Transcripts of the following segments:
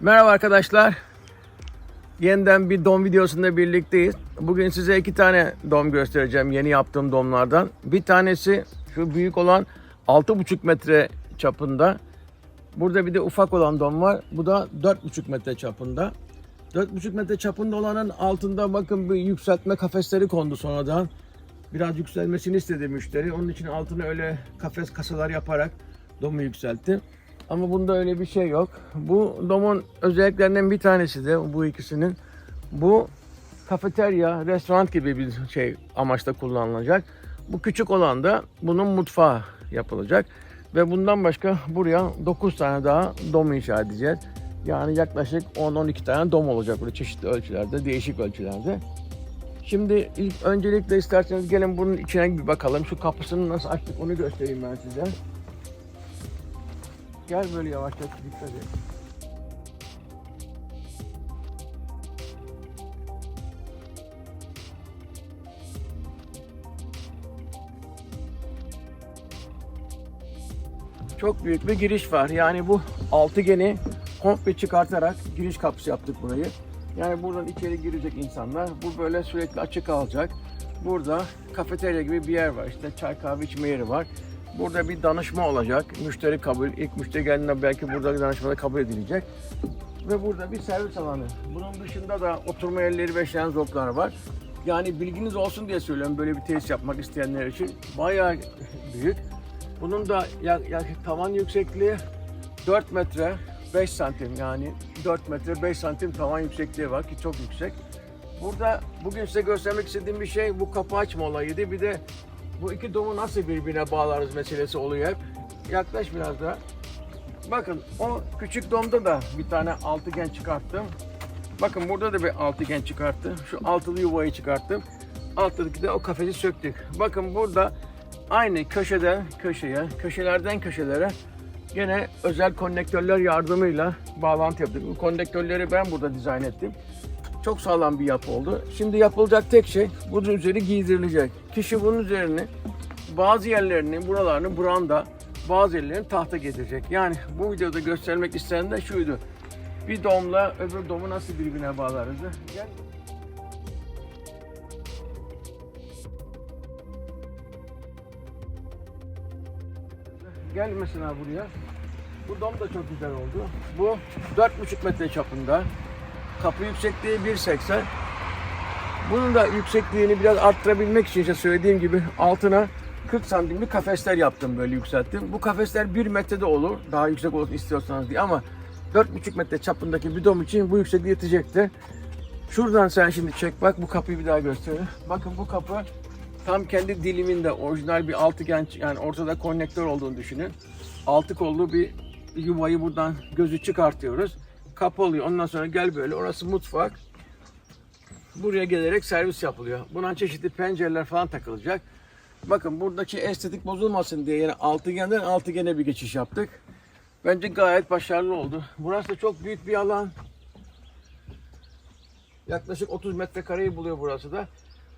Merhaba arkadaşlar. Yeniden bir dom videosunda birlikteyiz. Bugün size iki tane dom göstereceğim yeni yaptığım domlardan. Bir tanesi şu büyük olan 6,5 metre çapında. Burada bir de ufak olan dom var. Bu da 4,5 metre çapında. 4,5 metre çapında olanın altında bakın bir yükseltme kafesleri kondu sonradan. Biraz yükselmesini istedi müşteri. Onun için altına öyle kafes kasalar yaparak domu yükseltti. Ama bunda öyle bir şey yok. Bu domun özelliklerinden bir tanesi de bu ikisinin. Bu kafeterya, restoran gibi bir şey amaçla kullanılacak. Bu küçük olan da bunun mutfağı yapılacak. Ve bundan başka buraya 9 tane daha dom inşa edeceğiz. Yani yaklaşık 10-12 tane dom olacak burada çeşitli ölçülerde, değişik ölçülerde. Şimdi ilk öncelikle isterseniz gelin bunun içine bir bakalım. Şu kapısını nasıl açtık onu göstereyim ben size. Gel böyle yavaşça dikkat et. Çok büyük bir giriş var. Yani bu altıgeni komple çıkartarak giriş kapısı yaptık burayı. Yani buradan içeri girecek insanlar. Bu böyle sürekli açık kalacak. Burada kafeterya gibi bir yer var. İşte çay kahve içme yeri var. Burada bir danışma olacak. Müşteri kabul. İlk müşteri geldiğinde belki burada danışmada kabul edilecek. Ve burada bir servis alanı. Bunun dışında da oturma yerleri ve şenzloklar var. Yani bilginiz olsun diye söylüyorum böyle bir tesis yapmak isteyenler için. Bayağı büyük. Bunun da yak- yak- tavan yüksekliği 4 metre 5 santim yani 4 metre 5 santim tavan yüksekliği var ki çok yüksek. Burada bugün size göstermek istediğim bir şey bu kapı açma olayıydı. Bir de bu iki domu nasıl birbirine bağlarız meselesi oluyor hep. Yaklaş biraz daha. Bakın o küçük domda da bir tane altıgen çıkarttım. Bakın burada da bir altıgen çıkarttım. Şu altılı yuvayı çıkarttım. Alttaki de o kafesi söktük. Bakın burada aynı köşeden köşeye, köşelerden köşelere Gene özel konnektörler yardımıyla bağlantı yaptık. Bu konnektörleri ben burada dizayn ettim. Çok sağlam bir yapı oldu. Şimdi yapılacak tek şey bunun üzeri giydirilecek. Kişi bunun üzerini bazı yerlerini, buralarını branda, bazı yerlerini tahta getirecek. Yani bu videoda göstermek isteyen de şuydu. Bir domla öbür domu nasıl birbirine bağlarız? Gel. Gel mesela buraya. Bu dom da çok güzel oldu. Bu 4,5 metre çapında. Kapı yüksekliği 1.80. Bunun da yüksekliğini biraz arttırabilmek için işte söylediğim gibi altına 40 santimlik kafesler yaptım böyle yükselttim. Bu kafesler 1 metrede olur. Daha yüksek olsun istiyorsanız diye ama 4,5 metre çapındaki bir dom için bu yüksekliği yetecekti. Şuradan sen şimdi çek bak bu kapıyı bir daha göstereyim. Bakın bu kapı tam kendi diliminde orijinal bir altıgen yani ortada konnektör olduğunu düşünün. Altı kollu bir yuvayı buradan gözü çıkartıyoruz. Kapı oluyor. Ondan sonra gel böyle orası mutfak. Buraya gelerek servis yapılıyor. Buna çeşitli pencereler falan takılacak. Bakın buradaki estetik bozulmasın diye yani altıgenden altıgene bir geçiş yaptık. Bence gayet başarılı oldu. Burası da çok büyük bir alan. Yaklaşık 30 metrekareyi buluyor burası da.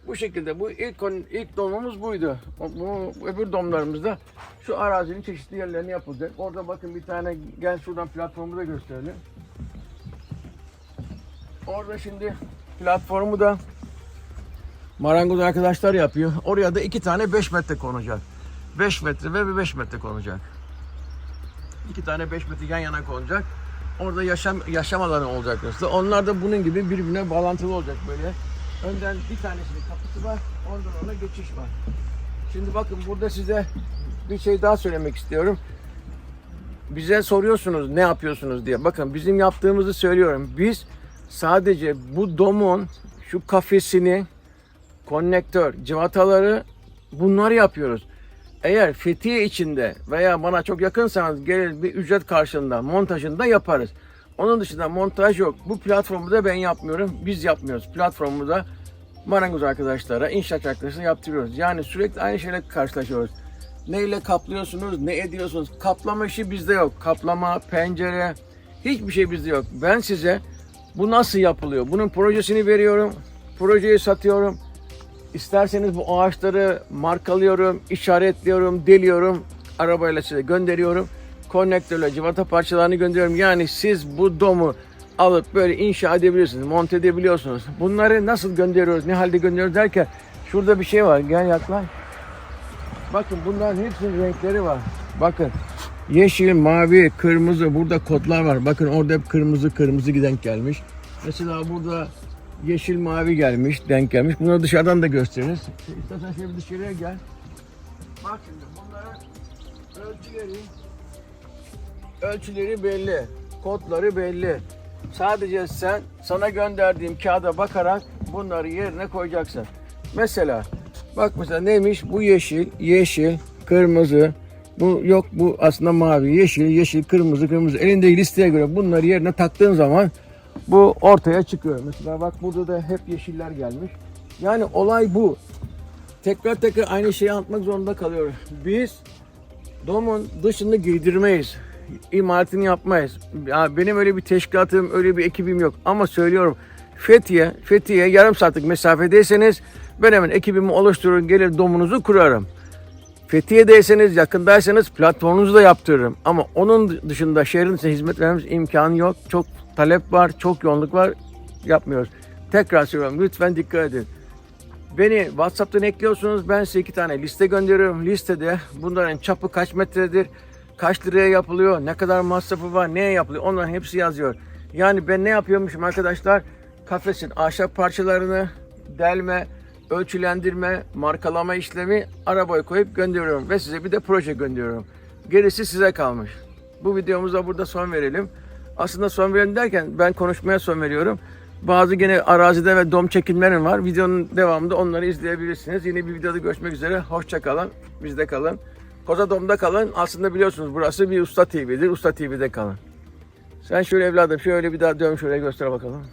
Bu şekilde bu ilk ilk domumuz buydu. Bu, öbür domlarımızda şu arazinin çeşitli yerlerine yapılacak. Orada bakın bir tane gel şuradan platformu da gösterelim. Orada şimdi platformu da marangoz arkadaşlar yapıyor. Oraya da iki tane 5 metre konacak. 5 metre ve bir 5 metre konacak. İki tane 5 metre yan yana konacak. Orada yaşam yaşam alanı olacak mesela. Onlar da bunun gibi birbirine bağlantılı olacak böyle. Önden bir tanesinin kapısı var. Ondan ona geçiş var. Şimdi bakın burada size bir şey daha söylemek istiyorum. Bize soruyorsunuz ne yapıyorsunuz diye. Bakın bizim yaptığımızı söylüyorum. Biz sadece bu domun şu kafesini, konnektör, civataları bunları yapıyoruz. Eğer Fethiye içinde veya bana çok yakınsanız gelir bir ücret karşılığında montajını da yaparız. Onun dışında montaj yok. Bu platformu da ben yapmıyorum. Biz yapmıyoruz. Platformu da marangoz arkadaşlara, inşaat arkadaşlara yaptırıyoruz. Yani sürekli aynı şeyle karşılaşıyoruz. Neyle kaplıyorsunuz, ne ediyorsunuz? Kaplama işi bizde yok. Kaplama, pencere, hiçbir şey bizde yok. Ben size bu nasıl yapılıyor? Bunun projesini veriyorum. Projeyi satıyorum. İsterseniz bu ağaçları markalıyorum, işaretliyorum, deliyorum. Arabayla size gönderiyorum. Konnektörle civata parçalarını gönderiyorum. Yani siz bu domu alıp böyle inşa edebilirsiniz, monte edebiliyorsunuz. Bunları nasıl gönderiyoruz, ne halde gönderiyoruz derken şurada bir şey var. Gel yaklaş. Bakın bunların hepsinin renkleri var. Bakın yeşil, mavi, kırmızı burada kodlar var. Bakın orada hep kırmızı kırmızı giden gelmiş. Mesela burada yeşil mavi gelmiş, denk gelmiş. Bunları dışarıdan da gösteririz. İstersen şöyle dışarıya gel. Bak şimdi bunların ölçüleri ölçüleri belli, kodları belli. Sadece sen sana gönderdiğim kağıda bakarak bunları yerine koyacaksın. Mesela bak mesela neymiş? Bu yeşil, yeşil, kırmızı. Bu yok bu aslında mavi, yeşil, yeşil, kırmızı, kırmızı. Elinde listeye göre bunları yerine taktığın zaman bu ortaya çıkıyor. Mesela bak burada da hep yeşiller gelmiş. Yani olay bu. Tekrar tekrar aynı şeyi anlatmak zorunda kalıyoruz. Biz Domun dışını giydirmeyiz. İmalatını yapmayız. Ya benim öyle bir teşkilatım, öyle bir ekibim yok. Ama söylüyorum Fethiye, Fethiye yarım saatlik mesafedeyseniz ben hemen ekibimi oluşturur gelir domunuzu kurarım. Fethiye'deyseniz, yakındaysanız platformunuzu da yaptırırım. Ama onun dışında şehrin içinde hizmet vermemiz imkanı yok. Çok talep var, çok yoğunluk var. Yapmıyoruz. Tekrar söylüyorum lütfen dikkat edin. Beni WhatsApp'tan ekliyorsunuz. Ben size iki tane liste gönderiyorum. Listede bunların çapı kaç metredir, kaç liraya yapılıyor, ne kadar masrafı var, neye yapılıyor onların hepsi yazıyor. Yani ben ne yapıyormuşum arkadaşlar? Kafesin ahşap parçalarını delme, ölçülendirme, markalama işlemi arabaya koyup gönderiyorum ve size bir de proje gönderiyorum. Gerisi size kalmış. Bu videomuza burada son verelim. Aslında son verelim derken ben konuşmaya son veriyorum. Bazı gene arazide ve dom çekimlerim var. Videonun devamında onları izleyebilirsiniz. Yeni bir videoda görüşmek üzere. Hoşça kalın. Bizde kalın. Koza Dom'da kalın. Aslında biliyorsunuz burası bir Usta TV'dir. Usta TV'de kalın. Sen şöyle evladım şöyle bir daha dön şöyle göster bakalım.